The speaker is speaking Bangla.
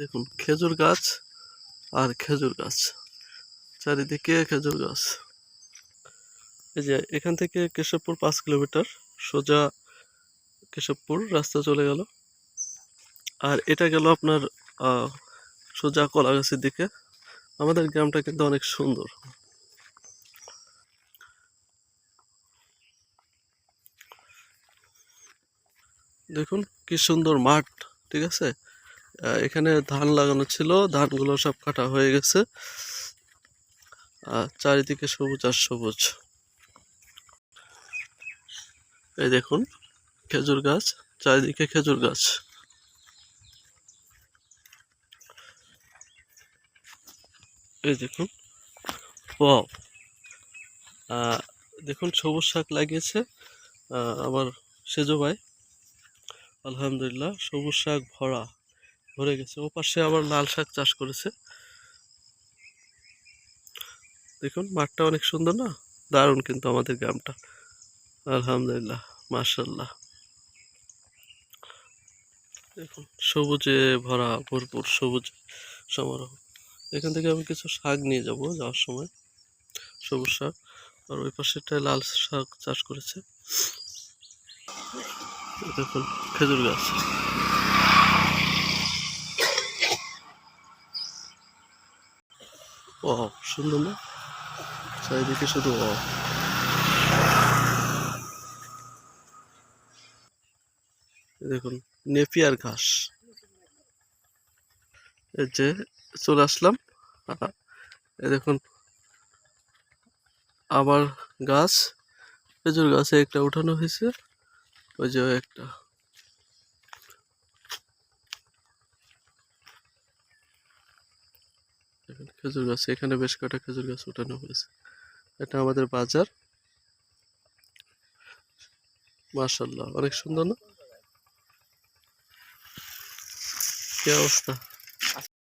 দেখুন, খেজুর গাছ আর খেজুর গাছ। চারিদিকে খেজুর গাছ। এই যে এখান থেকে কেশবপুর পাঁচ কিলোমিটার, সোজা কেশবপুর, রাস্তা চলে গেল। আর এটা গেল আপনার সোজা কলাগাছির দিকে। আমাদের গ্রামটা কিন্তু অনেক সুন্দর। দেখুন, কি সুন্দর মাঠ, ঠিক আছে? এখানে ধান লাগানো ছিল, ধানগুলো সব কাটা হয়ে গেছে। আর চারিদিকে সবুজ আর সবুজ। এই দেখুন, খেজুর গাছ, চারিদিকে খেজুর গাছ। এই দেখুন দেখুন, সবুজ শাক লাগিয়েছে আমার সেজো ভাই। আলহামদুলিল্লাহ, সবুজ শাক ভরা। ভরে গেছে। ও পাশে আবার লাল শাক চাষ করেছে। দেখুন, মাঠটা অনেক সুন্দর না? দারুণ কিন্তু আমাদের গ্রামটা। আলহামদুলিল্লাহ মার্শাল্লাহ দেখুন, সবুজে ভরা, ভরপুর সবুজ সমারোহ। এখান থেকে আমি কিছু শাক নিয়ে যাব যাওয়ার সময়, সবুজ শাক। আর ওই পাশেরটায় লাল শাক চাষ করেছে। দেখুন, খেজুর গাছ। ও সুন্দর না? চারিদিকে শুধু ও দেখুন, নেপিয়ার ঘাস। এই যে চলে আসলাম। এই দেখুন, আবার গাছ, খেজুর গাছে একটা উঠানো হয়েছে। ওই যে একটা। দেখুন, খেজুর গাছ। এখানে বেশ কটা খেজুর গাছ উঠানো হয়েছে। এটা আমাদের বাজার। মার্শাল্লাহ অনেক সুন্দর না? কি অবস্থা?